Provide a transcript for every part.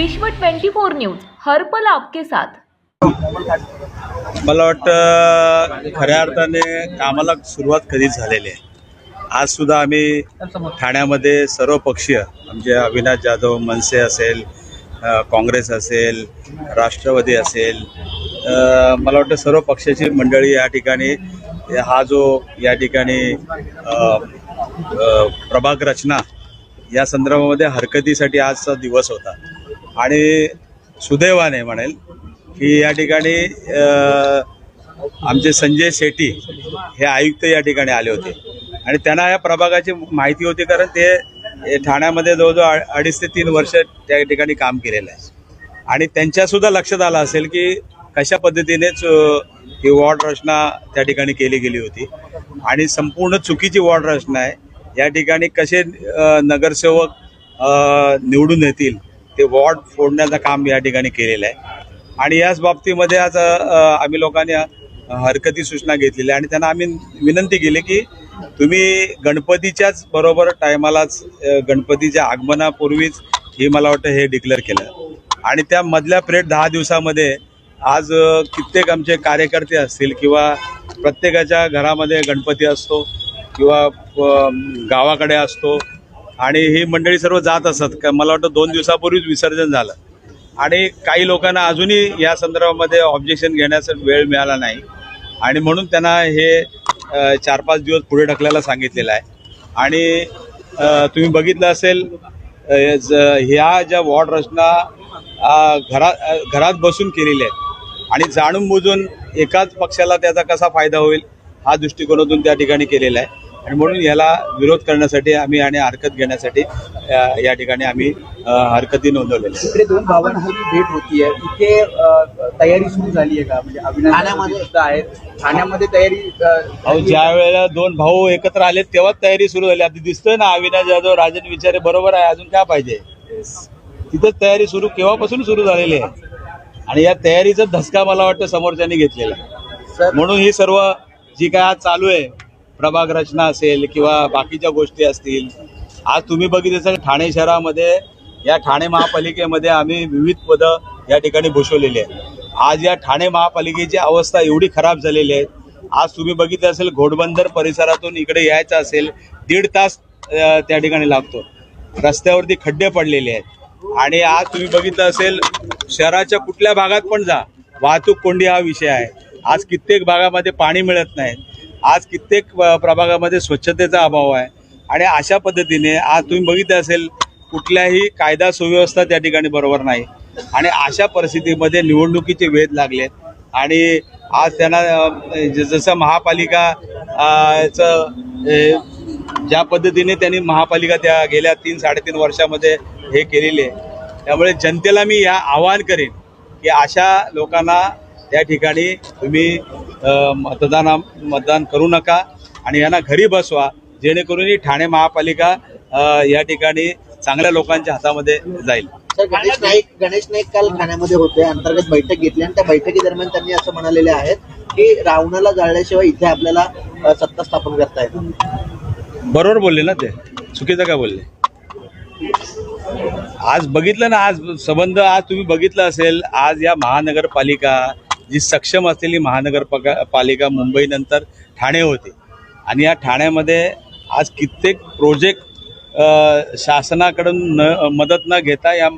विश्व 24 न्यूज हर आपके साथ. मला वाटतं खऱ्या अर्थाने कामाला सुरुवात कधीच झालेली आहे. आज सुद्धा आम्ही ठाण्यामध्ये सर्व पक्षीय म्हणजे अविनाश जाधव मनसे असेल काँग्रेस असेल राष्ट्रवादी असेल मला वाटतं सर्व पक्षाची मंडळी या ठिकाणी हा जो या ठिकाणी प्रभाग रचना या संदर्भामध्ये हरकतीसाठी आजचा दिवस होता. आणि सुदैवाने म्हणेल की या ठिकाणी आमचे संजय शेट्टी हे आयुक्त या ठिकाणी आले होते. आणि त्यांना या प्रभागाची माहिती होती कारण ते ठाण्यामध्ये जवळजवळ अडीच ते तीन वर्ष त्या ठिकाणी काम केलेलं आहे. आणि त्यांच्यासुद्धा लक्षात आलं असेल की कशा पद्धतीनेच ही वॉर्ड रचना त्या ठिकाणी केली गेली होती. आणि संपूर्ण चुकीची वॉर्ड रचना आहे. या ठिकाणी कसे नगरसेवक निवडून येतील ते वॉर्ड फोडण्याचं काम या ठिकाणी केलेलं आहे. आणि याच बाबतीमध्ये आज आम्ही लोकांनी हरकती सूचना घेतलेल्या आणि त्यांना आम्ही विनंती केली की तुम्ही गणपतीच्याच बरोबर टायमालाच गणपतीच्या आगमनापूर्वीच हे मला वाटतं हे डिक्लेअर केलं. आणि त्या मधल्या पिरियड दहा दिवसामध्ये आज कित्येक आमचे कार्यकर्ते असतील किंवा प्रत्येकाच्या घरामध्ये गणपती असतो किंवा गावाकडे असतो आणि ही मंडळी सर्व जात असत. का मला वाटतं दोन दिवसापूर्वीच विसर्जन झालं. आणि काही लोकांना अजूनही या संदर्भामध्ये ऑब्जेक्शन घेण्याचा वेळ मिळाला नाही. आणि म्हणून त्यांना हे चार पाच दिवस पुढे ढकलायला सांगितलेलं आहे. आणि तुम्ही बघितलं असेल ज- ह्या ज्या वॉर्ड रचना घरा घरात घरात बसून केलेल्या आहेत. आणि जाणून बुजून एकाच पक्षाला त्याचा कसा फायदा होईल हा दृष्टिकोनातून त्या ठिकाणी केलेला आहे. आणि म्हणून याला विरोध करण्यासाठी आम्ही आणि हरकत घेण्यासाठी या ठिकाणी आम्ही हरकती नोंदवलेल्या आहेत. इकडे दोन भावांची भेट होतीये इथे अ, तयारी सुरू झाली आहे का? म्हणजे ठाण्यामध्ये? सुद्धा आहेत. ठाण्यामध्ये तयारी अ, अहो ज्या वेळेला दोन भाऊ एकत्र आले तेव्हाच तयारी सुरू झाली. आता दिसतोय ना अविनाश जाधव राजन विचारे बरोबर आहे. अजून काय पाहिजे? तिथंच तयारी सुरू केव्हापासून सुरू झालेली आहे? आणि या तयारीचा धसका मला वाटतं समोरच्यांनी घेतलेला आहे. सर म्हणून ही सर्व जी काय आज चालू आहे प्रभाग रचना असेल किंवा बाकीच्या गोष्टी असतील आज तुम्ही बघितलं असेल ठाणे शहरामध्ये या ठाणे महापालिकेमध्ये आम्ही विविध पदं या ठिकाणी भूषवलेली आहेत. आज या ठाणे महापालिकेची अवस्था एवढी खराब झालेली आहे. आज तुम्ही बघितलं असेल घोडबंदर परिसरातून इकडे यायचं असेल दीड तास त्या ठिकाणी लागतो. रस्त्यावरती खड्डे पडलेले आहेत. आणि आज तुम्ही बघितलं असेल शहराच्या कुठल्या भागात पण जा वाहतूक कोंडी हा विषय आहे. आज कित्येक भागामध्ये पाणी मिळत नाही. आज कित्येक प्रभागामध्ये स्वच्छतेचा अभाव आहे. आणि अशा पद्धतीने आज तुम्ही बघितलं असेल कुठल्याही कायदा सुव्यवस्था त्या ठिकाणी बरोबर नाही. आणि अशा परिस्थितीमध्ये निवडणुकीचे वेध लागले आणि आज त्यांना ज- जसं महापालिका चं ज्या पद्धतीने त्यांनी महापालिका त्या गेल्या तीन साडेतीन वर्षामध्ये हे केलेले आहे. त्यामुळे जनतेला मी या आवाहन करेन की अशा लोकांना त्या ठिकाणी तुम्ही मतदाना मतदान करू नका आणि यांना घरी बसवा जेणेकरून ही ठाणे महापालिका या ठिकाणी चांगल्या लोकांच्या हातामध्ये जाईल. सर गणेश नाईक गणेश नाईक काल ठाण्यामध्ये होते अंतर्गत बैठक घेतली आणि त्या बैठकी दरम्यान त्यांनी असं म्हणालेले आहेत की रावणाला जाळल्याशिवाय इथे आपल्याला सत्ता स्थापन करता येत बरोबर बोलले ना ते? चुकीचं काय बोलले? आज बघितलं ना आज संबंध आज तुम्ही बघितलं असेल आज या महानगरपालिका जी सक्षम असलेली महानगरपालिका पालिका मुंबईनंतर ठाणे होते. आणि या ठाण्यामध्ये आज कित्येक प्रोजेक्ट शासनाकडून न मदत न घेता या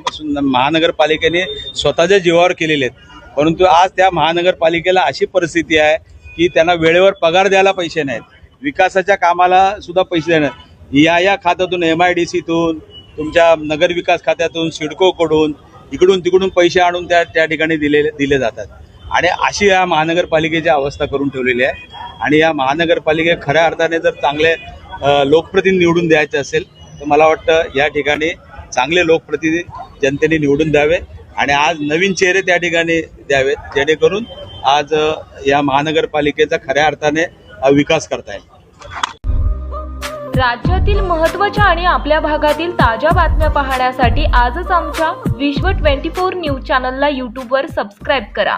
महानगरपालिकेने स्वतःच्या जीवावर केलेले आहेत. परंतु आज त्या महानगरपालिकेला अशी परिस्थिती आहे की त्यांना वेळेवर पगार द्यायला पैसे नाहीत. विकासाच्या कामाला सुद्धा पैसे देणार या या खात्यातून एम आय डी सीतून तुमच्या नगरविकास खात्यातून सिडकोकडून इकडून तिकडून पैसे आणून त्या त्या ठिकाणी दिले दिले जातात. आणि अशी या महानगरपालिकेची अवस्था करून ठेवलेली आहे. आणि या महानगरपालिके खऱ्या अर्थाने जर चांगले लोकप्रतिनिधी निवडून द्यायचे असेल तर मला वाटतं या ठिकाणी चांगले लोकप्रतिनिधी जनतेने निवडून द्यावे आणि आज नवीन चेहरे त्या ठिकाणी द्यावेत जेणेकरून आज या महानगरपालिकेचा खऱ्या अर्थाने विकास करता येईल. राज्यातील महत्त्वाच्या आणि आपल्या भागातील ताज्या बातम्या पाहण्यासाठी आजच आमच्या विश्व 24 न्यूज चॅनलला यूट्यूबवर सबस्क्राईब करा.